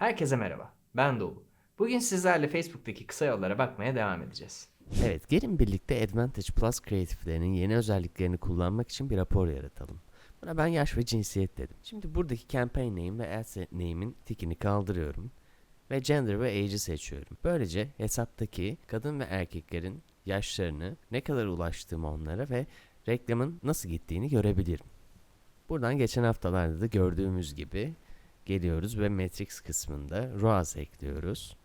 Herkese merhaba, ben Doğu. Bugün sizlerle Facebook'taki kısa yollara bakmaya devam edeceğiz. Evet, gelin birlikte Advantage Plus kreatiflerinin yeni özelliklerini kullanmak için bir rapor yaratalım. Buna ben yaş ve cinsiyet dedim. Şimdi buradaki campaign name ve asset name'in tikini kaldırıyorum ve gender ve age'i seçiyorum. Böylece hesaptaki kadın ve erkeklerin yaşlarını, ne kadar ulaştığımı onlara ve reklamın nasıl gittiğini görebilirim. Buradan geçen haftalarda da gördüğümüz gibi geliyoruz ve Matrix kısmında ROAS ekliyoruz.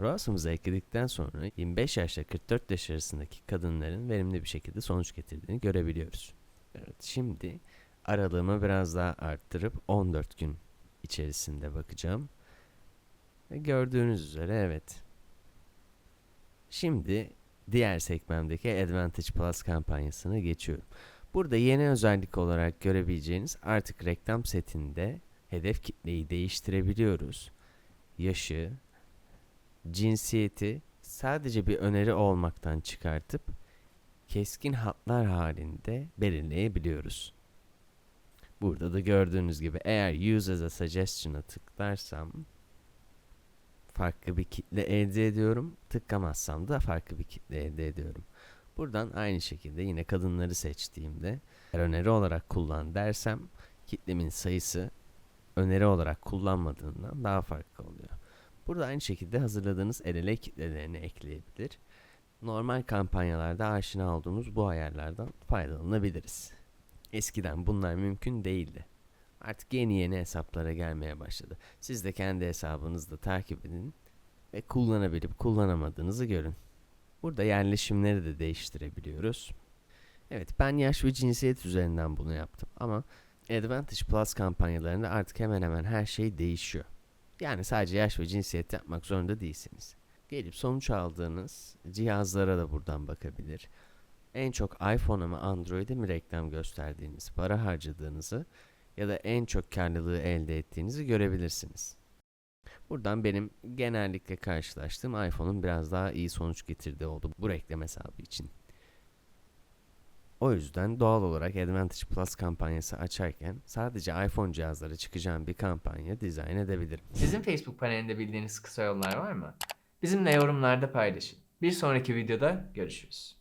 ROAS'ımızı ekledikten sonra 25 yaşla 44 yaş arasındaki kadınların verimli bir şekilde sonuç getirdiğini görebiliyoruz. Evet, şimdi aralığımı biraz daha arttırıp 14 gün içerisinde bakacağım. Ve gördüğünüz üzere evet. Şimdi diğer sekmemdeki Advantage Plus kampanyasına geçiyorum. Burada yeni özellik olarak görebileceğiniz artık reklam setinde hedef kitleyi değiştirebiliyoruz. Yaşı, cinsiyeti sadece bir öneri olmaktan çıkartıp keskin hatlar halinde belirleyebiliyoruz. Burada da gördüğünüz gibi eğer use as a suggestion'a tıklarsam farklı bir kitle elde ediyorum. Tıklamazsam da farklı bir kitle elde ediyorum. Buradan aynı şekilde yine kadınları seçtiğimde öneri olarak kullan dersem kitlemin sayısı öneri olarak kullanmadığından daha farklı oluyor. Burada aynı şekilde hazırladığınız LLA kitlelerini ekleyebilir. Normal kampanyalarda aşina olduğumuz bu ayarlardan faydalanabiliriz. Eskiden bunlar mümkün değildi. Artık yeni yeni hesaplara gelmeye başladı. Siz de kendi hesabınızda takip edin ve kullanabilip kullanamadığınızı görün. Burada yerleşimleri de değiştirebiliyoruz. Evet ben yaş ve cinsiyet üzerinden bunu yaptım ama Advantage Plus kampanyalarında artık hemen hemen her şey değişiyor. Yani sadece yaş ve cinsiyet yapmak zorunda değilsiniz. Gelip sonuç aldığınız cihazlara da buradan bakabilir. En çok iPhone'a mı Android'e mi reklam gösterdiğiniz, para harcadığınızı ya da en çok karlılığı elde ettiğinizi görebilirsiniz. Buradan benim genellikle karşılaştığım iPhone'un biraz daha iyi sonuç getirdiği oldu bu reklam hesabı için. O yüzden doğal olarak Advantage Plus kampanyası açarken sadece iPhone cihazlara çıkacağım bir kampanya dizayn edebilirim. Sizin Facebook panelinde bildiğiniz kısa yollar var mı? Bizimle yorumlarda paylaşın. Bir sonraki videoda görüşürüz.